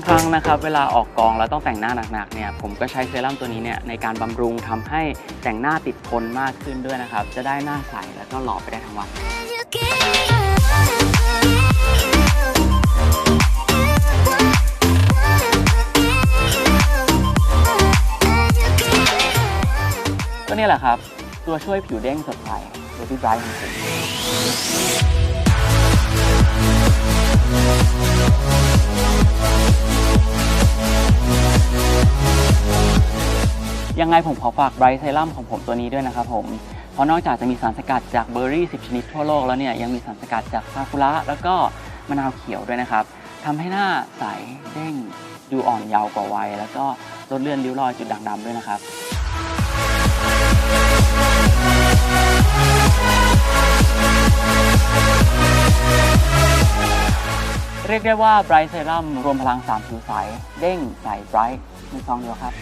างครั้งนะครับเวลาออกกองแล้วต้องแต่งหน้าหนักๆเนี่ยผมก็ใช้เซรั่มตัวนี้เนี่ยในการบำรุงทำให้แต่งหน้าติดทนมากขึ้นด้วยนะครับ จะได้หน้าใสแล้วก็หล่อไปได้ทั้งวัน ก็เนี่ยแหละครับ ตัวช่วยผิวเด้งสดใส Baby Bright ของผม ยังไงผมขอฝากไบรท์เซรั่มของผมตัวนี้ด้วยนะครับผม เพราะนอกจากจะมีสารสกัดจากเบอร์รี่ 10 ชนิดทั่วโลกแล้วเนี่ยยังมีสารสกัดจากซากุระแล้วก็มะนาวเขียวด้วยนะครับทำให้หน้าใสเด้งดูอ่อนเยาว์กว่าวัยแล้วก็ลดเลือนริ้วรอยจุดด่างดำด้วยนะครับ เรียกได้ว่าไบรท์เซรั่มรวมพลัง3ผิวใสเด้งใสไบรท์ในซองเดียวครับ